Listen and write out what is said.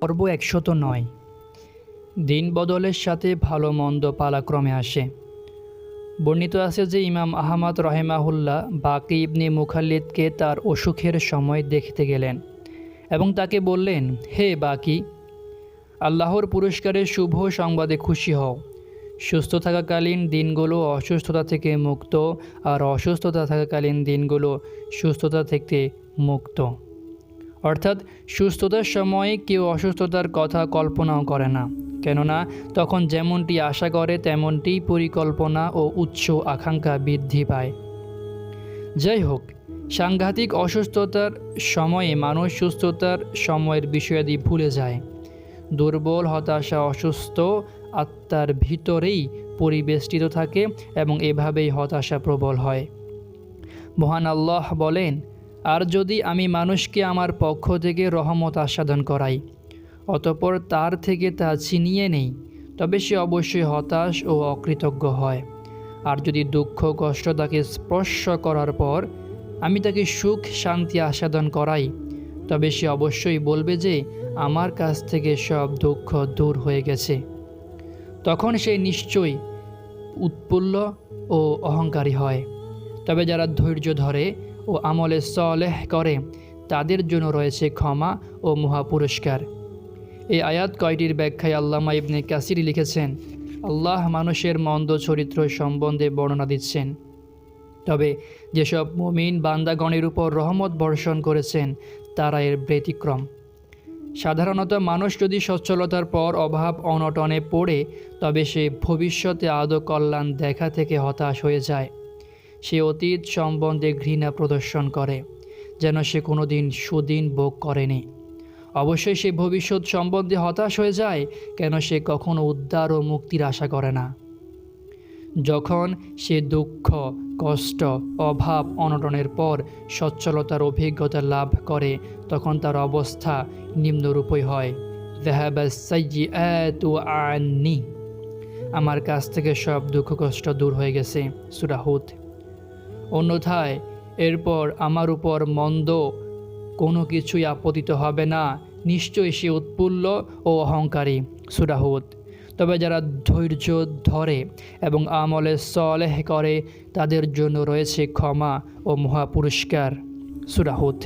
পর্ব একশত নয়। দিন বদলের সাথে ভালো মন্দ পালাক্রমে আসে। বর্ণিত আছে যে ইমাম আহমদ রহেমাহুল্লাহ বাকি ইবনে মুখাল্লিদকে তার অসুখের সময় দেখতে গেলেন এবং তাকে বললেন, হে বাকি, আল্লাহর পুরস্কারের শুভ সংবাদে খুশি হও। সুস্থ থাকাকালীন দিনগুলো অসুস্থতা থেকে মুক্ত আর অসুস্থতা থাকাকালীন দিনগুলো সুস্থতা থেকে মুক্ত। অর্থাৎ সুস্থতার সময়ে কেউ অসুস্থতার কথা কল্পনাও করে না। কেননা, তখন যেমনটি আশা করে, তেমনটি পরিকল্পনা ও উচ্চ আকাঙ্ক্ষা বৃদ্ধি পায়। যাই হোক, সাংঘাতিক অসুস্থতার সময়ে মানুষ সুস্থতার সময়ের বিষয়াদি ভুলে যায়। দুর্বল, হতাশা, অসুস্থ আত্মার ভিতরেই পরিবেষ্টিত থাকে এবং এভাবেই হতাশা প্রবল হয়। মহান আল্লাহ বলেন আর যদি আমি মানুষকে আমার পক্ষ থেকে রহমত আস্বাদন করাই, অতপর তার থেকে তা ছিনিয়ে নেই, তবে সে অবশ্যই হতাশ ও অকৃতজ্ঞ হয়। আর যদি দুঃখ কষ্ট তাকে স্পর্শ করার পর আমি তাকে সুখ, শান্তি আস্বাদন করাই, তবে সে অবশ্যই বলবে যে আমার কাছ থেকে সব দুঃখ দূর হয়ে গেছে। তখন সে নিশ্চয়ই উৎপুল্ল ও অহংকারী হয়। তবে যারা ধৈর্য ধরে ও আমলে সলেহ করে, তাদের জন্য রয়েছে ক্ষমা ও মহাপুরস্কার। এই আয়াত কয়টির ব্যাখ্যায় আল্লামা ইবনে কাসিরি লিখেছেন, আল্লাহ মানুষের মন্দ চরিত্র সম্বন্ধে বর্ণনা দিচ্ছেন। তবে যেসব মুমিন বান্দাগণের উপর রহমত বর্ষণ করেছেন, তারা এর ব্যতিক্রম। সাধারণত মানুষ যদি সচ্ছলতার পর অভাব অনটনে পড়ে, তবে সে ভবিষ্যতে আদৌ কল্যাণ দেখা থেকে হতাশ হয়ে যায়। সে অতীত সম্বন্ধে ঘৃণা প্রদর্শন করে, যেন সে কোনো দিন সুদিন ভোগ করেনি। অবশ্যই সে ভবিষ্যৎ সম্বন্ধে হতাশ হয়ে যায়, কেন সে কখনো উদ্ধার ও মুক্তির আশা করে না। যখন সে দুঃখ, কষ্ট, অভাব অনটনের পর সচ্ছলতার অভিজ্ঞতা লাভ করে, তখন তার অবস্থা নিম্নরূপই হয়। আমার কাছ থেকে সব দুঃখ কষ্ট দূর হয়ে গেছে সুরাহুত অন্যথায় এরপর আমার উপর মন্দ কোনো কিছুই আপতিত হবে না। নিশ্চয়ই সে উৎপুল্ল ও অহংকারী। সুরাহুত তবে যারা ধৈর্য ধরে এবং আমলে সলেহ করে, তাদের জন্য রয়েছে ক্ষমা ও মহাপুরস্কার। সুরাহুত